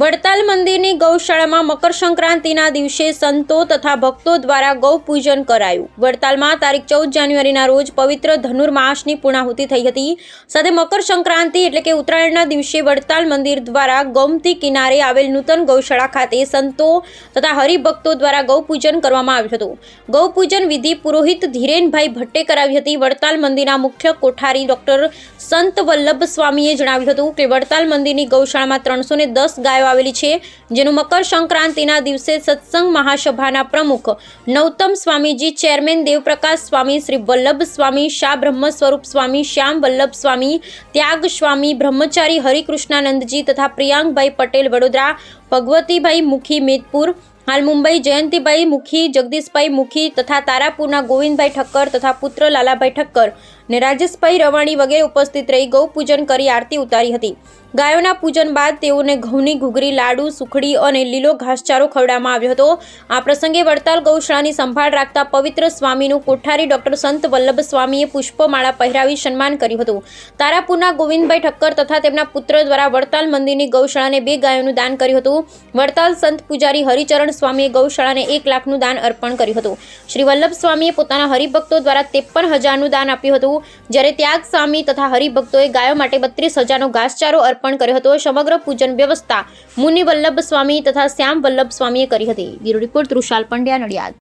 વડતાલ મંદિરની ગૌશાળામાં મકર સંક્રાંતિના દિવસે સંતો તથા ભક્તો દ્વારા ગૌ પૂજન કરાયું. વડતાલમાં તારીખ ચૌદ જાન્યુઆરીના રોજ પવિત્ર ધનુર્માસની પૂર્ણાહુતિ થઈ હતી. સાથે મકર સંક્રાંતિ એટલે કે ઉત્તરાયણના દિવસે વડતાલ મંદિર દ્વારા ગોમતી કિનારે આવેલ નૂતન ગૌશાળા ખાતે સંતો તથા હરિભક્તો દ્વારા ગૌ પૂજન કરવામાં આવ્યું હતું. ગૌ પૂજન વિધિ પુરોહિત ધીરેનભાઈ ભટ્ટે કરાવી હતી. વડતાલ મંદિરના મુખ્ય કોઠારી ડોક્ટર સંત વલ્લભ સ્વામીએ જણાવ્યું હતું કે વડતાલ મંદિરની ગૌશાળામાં ત્રણસો ગાયો આવેલી છે, જેનું મકર સંક્રાંતિના દિવસે સત્સંગ મહાસભાના પ્રમુખ નૌતમ સ્વામીજી ચેરમેન દેવપ્રકાશ સ્વામી, શ્રી વલ્લભ સ્વામી, શાહ બ્રહ્મ સ્વરૂપ સ્વામી, શ્યામ વલ્લભ સ્વામી, ત્યાગ સ્વામી, બ્રહ્મચારી હરિકૃષ્ણાનંદજી તથા પ્રિયાંકભાઈ પટેલ વડોદરા, ભગવતીભાઈ મુખી મેદપુર હાલ મુંબઈ જયંતિભાઈ મુખી, જગદીશભાઈ મુખી તથા તારાપુરના ગોવિંદભાઈ ઠક્કર તથા પુત્ર લાલાભાઈ ઠક્કર ને રાજેશભાઈ રવાણી વગેરે ઉપસ્થિત રહી ગૌપૂજન કરી આરતી ઉતારી હતી. ગાયોના પૂજન બાદ તેઓને ઘઉંની ઘૂઘરી, લાડુ, સુખડી અને લીલો ઘાસચારો ખવડાવવામાં આવ્યો હતો. આ પ્રસંગે વડતાલ ગૌશાળાની સંભાળ રાખતા પવિત્ર સ્વામીનું કોઠારી ડોક્ટર સંત વલ્લભ સ્વામીએ પુષ્પમાળા પહેરાવી સન્માન કર્યું હતું. તારાપુરના ગોવિંદભાઈ ઠક્કર તથા તેમના પુત્ર દ્વારા વડતાલ મંદિરની ગૌશાળાને બે ગાયોનું દાન કર્યું હતું. વડતાલ સંત પૂજારી હરિચરણ સ્વામીએ ગૌશાળાને એક લાખનું દાન અર્પણ કર્યું હતું. શ્રી વલ્લભ સ્વામીએ પોતાના હરિભક્તો દ્વારા ત્રેપન હજારનું દાન આપ્યું હતું. જ્યારે ત્યાગ સ્વામી તથા હરિભક્તોએ ગાયો માટે બત્રીસ હજારનો ઘાસચારો અર્પણ કર્યો હતો. સમગ્ર પૂજન વ્યવસ્થા મુનિ વલ્લભ સ્વામી તથા શ્યામ વલ્લભ સ્વામીએ કરી હતી. Bureau report Trushal Pandya Nadiad.